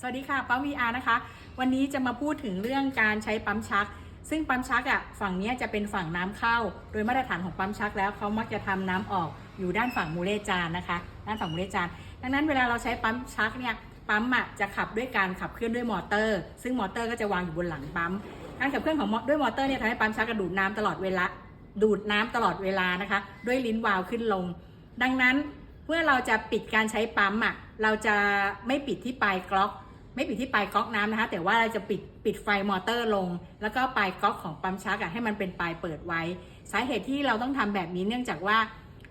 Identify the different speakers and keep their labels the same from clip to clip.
Speaker 1: สวัสดีค่ะปั๊ม VR นะคะ วันนี้จะมาพูดถึงเรื่องการใช้ปั๊มชัก ซึ่งปั๊มชักอะฝั่งนี้จะเป็นฝั่งน้ำเข้า โดยมาตรฐานของปั๊มชักแล้วเขามักจะทำน้ำออกอยู่ด้านฝั่งมูเลจานนะคะ ด้านฝั่งมูเลจาน ดังนั้นเวลาเราใช้ปั๊มชักเนี่ยปั๊มอะจะขับด้วยการขับเคลื่อนด้วยมอเตอร์ ซึ่งมอเตอร์ก็จะวางอยู่บนหลังปั๊ม การขับเคลื่อนของมอด้วยมอเตอร์เนี่ยทำให้ปั๊มชักกระดูดน้ำตลอดเวลาดูดน้ำตลอดเวลานะคะ ด้วยลิ้นวาล์วขึ้นลง ดังนั้นเมื่อเราจะปิดการใช้ปั๊มอะเราจะไม่ปิดที่ปลายก๊อก ไม่ปิดที่ปลายก๊อกน้ำนะคะ แต่ว่าเราจะปิดปิดไฟมอเตอร์ลง แล้วก็ปลายก๊อกของปั๊มชักอะให้มันเป็นปลายเปิดไว้ สาเหตุที่เราต้องทำแบบนี้เนื่องจากว่า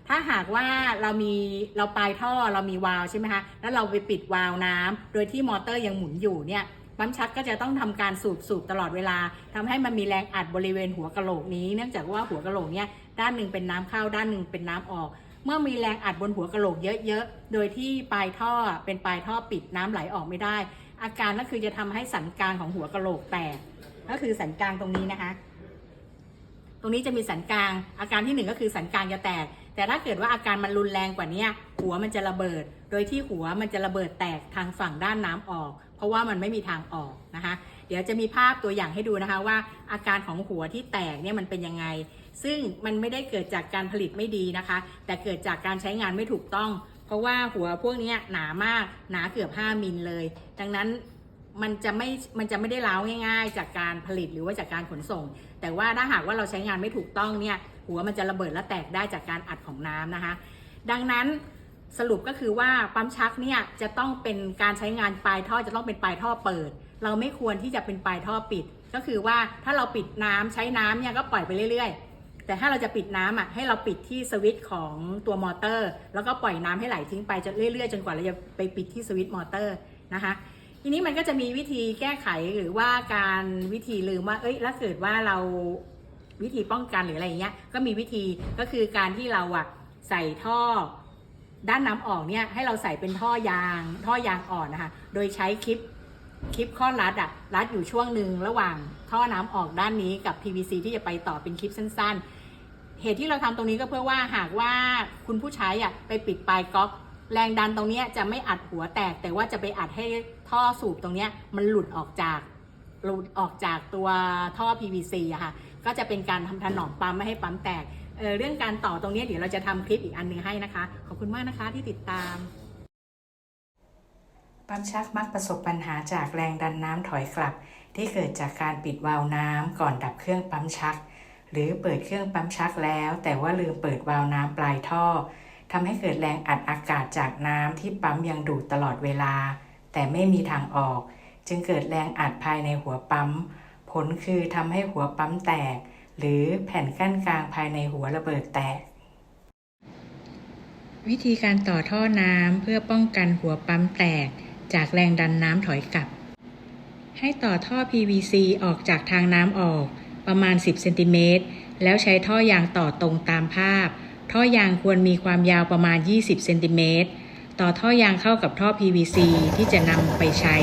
Speaker 1: ถ้าหากว่าเรามีเราปลายท่อเรามีวาล์วใช่ไหมคะแล้วเราไปปิดวาล์วน้ำโดยที่มอเตอร์ยังหมุนอยู่เนี่ยปั๊มชักก็จะต้องทำการสูบสูบตลอดเวลาทำให้มันมีแรงอัดบริเวณหัวกะโหลกนี้ เนื่องจากว่าหัวกะโหลกเนี่ยด้านหนึ่งเป็นน้ำเข้าด้านหนึ่งเป็นน้ำออกเมื่อมีแรงอัดบนหัวกะโหลกเยอะๆ โดยที่ปลายท่อเป็นปลายท่อปิดน้ำไหลออกไม่ได้ อาการก็คือจะทำให้สันกลางของหัวกะโหลกแตก ก็คือสันกลางตรงนี้นะคะ ตรงนี้จะมีสันกลาง อาการที่หนึ่งก็คือสันกลางจะแตก แต่ถ้าเกิดว่าอาการมันรุนแรงกว่านี้หัวมันจะระเบิด โดยที่หัวมันจะระเบิดแตกทางฝั่งด้านน้ำออก เพราะว่ามันไม่มีทางออกนะคะ เดี๋ยวจะมีภาพตัวอย่างให้ดูนะคะว่า อาการของหัวที่แตกเนี่ยมันเป็นยังไง ซึ่งมันไม่ได้เกิดจากการผลิตไม่ดีนะคะ แต่เกิดจากการใช้งานไม่ถูกต้อง เพราะว่าหัวพวกนี้หนามากหนาเกือบ 5 มิลเลย ดังนั้นมันจะไม่ มันจะไม่ได้ล้าวง่ายๆ จากการผลิตหรือว่าจากการขนส่ง แต่ว่าถ้าหากว่าเราใช้งานไม่ถูกต้องเนี่ย หัวมันจะระเบิดและแตกได้จากการอัดของน้ำนะคะ ดังนั้นสรุปก็คือว่าปั๊มชักเนี่ยจะต้องเป็นการใช้งานปลายท่อจะต้องเป็นปลายท่อเปิด เราไม่ควรที่จะเป็นปลายท่อปิด ก็คือว่าถ้าเราปิดน้ำใช้น้ำเนี่ยก็ปล่อยไปเรื่อยๆ แต่ถ้าเราจะปิดน้ำอะให้เราปิดที่สวิตช์ของตัวมอเตอร์ แล้วก็ปล่อยน้ำให้ไหลทิ้งไปจนเรื่อยๆ จนกว่าเราจะไปปิดที่สวิตช์มอเตอร์นะคะทีนี้มันก็จะมีวิธีแก้ไขหรือว่าการวิธีลืมว่า เอ้ยแล้วเกิดว่าเราวิธีป้องกันหรืออะไรเงี้ย ก็มีวิธีก็คือการที่เราอะใส่ท่อด้านน้ำออกเนี่ยให้เราใส่เป็นท่อยาง ท่อยางอ่อนนะคะ โดยใช้คลิปคลิปข้อรัดอะรัดอยู่ช่วงหนึ่งระหว่างท่อน้ำออกด้านนี้กับ PVC ที่จะไปต่อเป็นคลิปสั้น ๆ เหตุที่เราทำตรงนี้ก็เพื่อว่าหากว่าคุณผู้ใช้อะไปปิดปลายก๊อกแรงดันตรงนี้จะไม่อัดหัวแตก แต่ว่าจะไปอัดให้ท่อสูบตรงนี้มันหลุดออกจากหลุดออกจากตัวท่อ PVC อะค่ะ ก็จะเป็นการทำถนอมปั๊มไม่ให้ปั๊มแตกเเรื่องการต่อตรงนี้เดี๋ยวเราจะทำคลิปอีกอันหนึงให้นะคะ ขอบคุณมากนะคะที่ติดตาม
Speaker 2: ปั๊มชักมักประสบปัญหาจากแรงดันน้ำถอยกลับ ที่เกิดจากการปิดวาล์วน้ำก่อนดับเครื่องปั๊มชัก หรือเปิดเครื่องปั๊มชักแล้ว แต่ว่าลืมเปิดวาล์วน้ำปลายท่อทำให้เกิดแรงอัดอากาศจากน้ำที่ปั๊มยังดูดตลอดเวลา แต่ไม่มีทางออก จึงเกิดแรงอัดภายในหัวปั๊ม ผลคือทำให้หัวปั๊มแตก หรือแผ่นกั้นกลางภายในหัวระเบิดแตก วิธีการต่อท่อน้ำเพื่อป้องกันหัวปั๊มแตก จากแรงดันน้ำถอยกลับ ให้ต่อท่อ PVC ออกจากทางน้ำออก ประมาณ 10เซนติเมตรแล้วใช้ท่อยางต่อตรงตามภาพ ท่อยางควรมีความยาวประมาณ 20เซนติเมตรต่อท่อยางเข้ากับท่อ PVC ที่จะนำไปใช้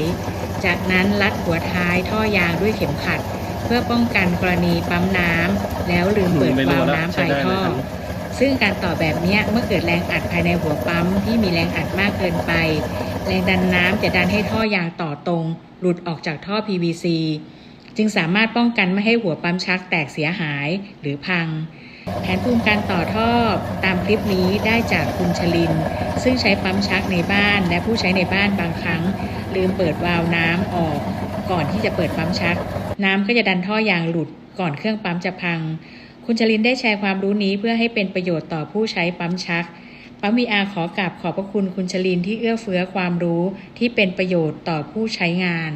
Speaker 2: จากนั้นรัดหัวท้ายท่อยางด้วยเข็มขัด เพื่อป้องกันกรณีปั๊มน้ำแล้วลืมเปิดวาล์วน้ำปลายท่อ ซึ่งการต่อแบบนี้เมื่อเกิดแรงอัดภายในหัวปั๊มที่มีแรงอัดมากเกินไป แรงดันน้ำจะดันให้ท่อยางต่อตรง หลุดออกจากท่อ PVC จึงสามารถป้องกันไม่ให้หัวปั๊มชักแตกเสียหายหรือพัง แผนภูมิการต่อท่อตามคลิปนี้ได้จากคุณชลิน ซึ่งใช้ปั๊มชักในบ้านและผู้ใช้ในบ้านบางครั้ง ลืมเปิดวาล์วน้ำออก ก่อนที่จะเปิดปั๊มชัก น้ำก็จะดันท่อยางหลุดก่อนเครื่องปั๊มจะพัง คุณชลินได้แชร์ความรู้นี้เพื่อให้เป็นประโยชน์ต่อผู้ใช้ปั๊มชัก ปั๊มวีอาขอกราบขอบพระคุณคุณชลินที่เอื้อเฟื้อความรู้ที่เป็นประโยชน์ต่อผู้ใช้งาน